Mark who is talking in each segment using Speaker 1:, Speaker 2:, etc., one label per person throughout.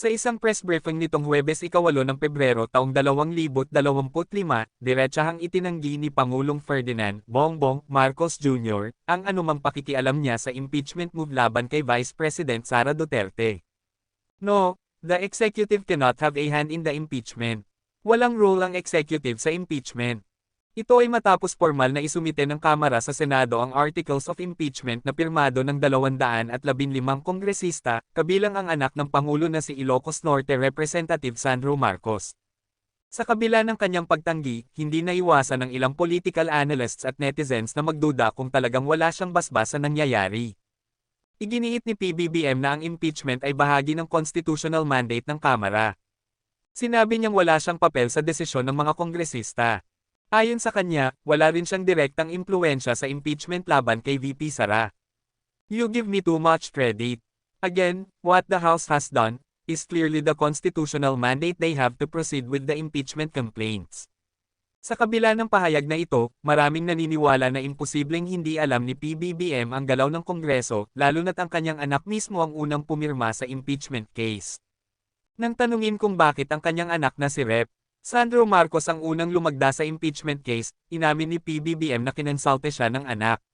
Speaker 1: Sa isang press briefing nitong Huwebes ikawalo ng Pebrero taong 2025, diretsahang itinanggi ni Pangulong Ferdinand Bongbong Marcos Jr. ang anumang pakikialam niya sa impeachment move laban kay Vice President Sara Duterte. No, the executive cannot have a hand in the impeachment. Walang role ang executive sa impeachment. Ito ay matapos formal na isumite ng Kamara sa Senado ang Articles of Impeachment na pirmado ng 215 kongresista, kabilang ang anak ng Pangulo na si Ilocos Norte Representative Sandro Marcos. Sa kabila ng kanyang pagtanggi, hindi naiwasan ng ilang political analysts at netizens na magduda kung talagang wala siyang basbas sa nangyayari. Iginiit ni PBBM na ang impeachment ay bahagi ng constitutional mandate ng Kamara. Sinabi niyang wala siyang papel sa desisyon ng mga kongresista. Ayon sa kanya, wala rin siyang direktang impluensya sa impeachment laban kay VP Sara. You give me too much credit. Again, what the House has done, is clearly the constitutional mandate they have to proceed with the impeachment complaints. Sa kabila ng pahayag na ito, maraming naniniwala na imposibleng hindi alam ni PBBM ang galaw ng Kongreso, lalo na't ang kanyang anak mismo ang unang pumirma sa impeachment case. Nang tanungin kung bakit ang kanyang anak na si Rep. Sandro Marcos ang unang lumagda sa impeachment case, inamin ni PBBM na kinonsulte siya ng anak.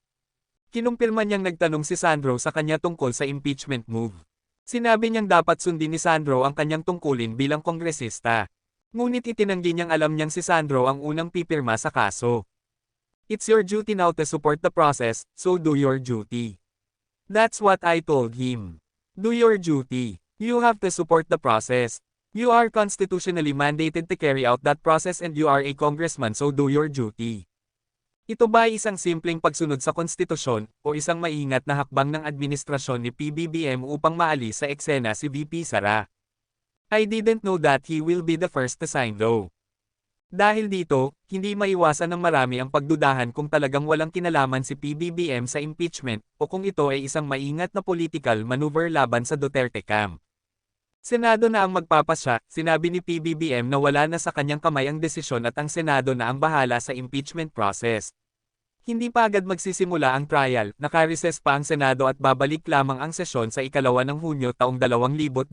Speaker 1: Kinumpirma niyang nagtanong si Sandro sa kanya tungkol sa impeachment move. Sinabi niyang dapat sundin ni Sandro ang kanyang tungkulin bilang kongresista. Ngunit itinanggi niyang alam niyang si Sandro ang unang pipirma sa kaso. It's your duty now to support the process, so do your duty. That's what I told him. Do your duty. You have to support the process. You are constitutionally mandated to carry out that process and you are a congressman so do your duty. Ito ba ay isang simpleng pagsunod sa konstitusyon o isang maingat na hakbang ng administrasyon ni PBBM upang maalis sa eksena si VP Sara? I didn't know that he will be the first to sign though. Dahil dito, hindi maiwasan ng marami ang pagdudahan kung talagang walang kinalaman si PBBM sa impeachment o kung ito ay isang maingat na political maneuver laban sa Duterte camp. Senado na ang magpapasya, sinabi ni PBBM na wala na sa kanyang kamay ang desisyon at ang Senado na ang bahala sa impeachment process. Hindi pa agad magsisimula ang trial, nakarises pa ang Senado at babalik lamang ang sesyon sa ikalawa ng Hunyo taong 2025.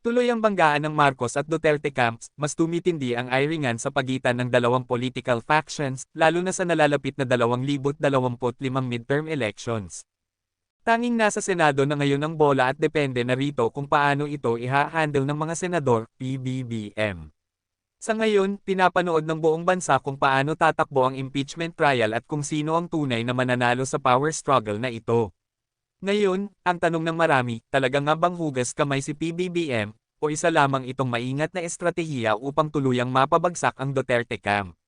Speaker 1: Tuloy ang banggaan ng Marcos at Duterte camps, mas tumitindi ang iringan sa pagitan ng dalawang political factions, lalo na sa nalalapit na 2025 midterm elections. Tanging nasa Senado na ngayon ang bola at depende na rito kung paano ito iha-handle ng mga senador, PBBM. Sa ngayon, pinapanood ng buong bansa kung paano tatakbo ang impeachment trial at kung sino ang tunay na mananalo sa power struggle na ito. Ngayon, ang tanong ng marami, talaga nga bang hugas kamay si PBBM, o isa lamang itong maingat na estratehiya upang tuluyang mapabagsak ang Duterte camp?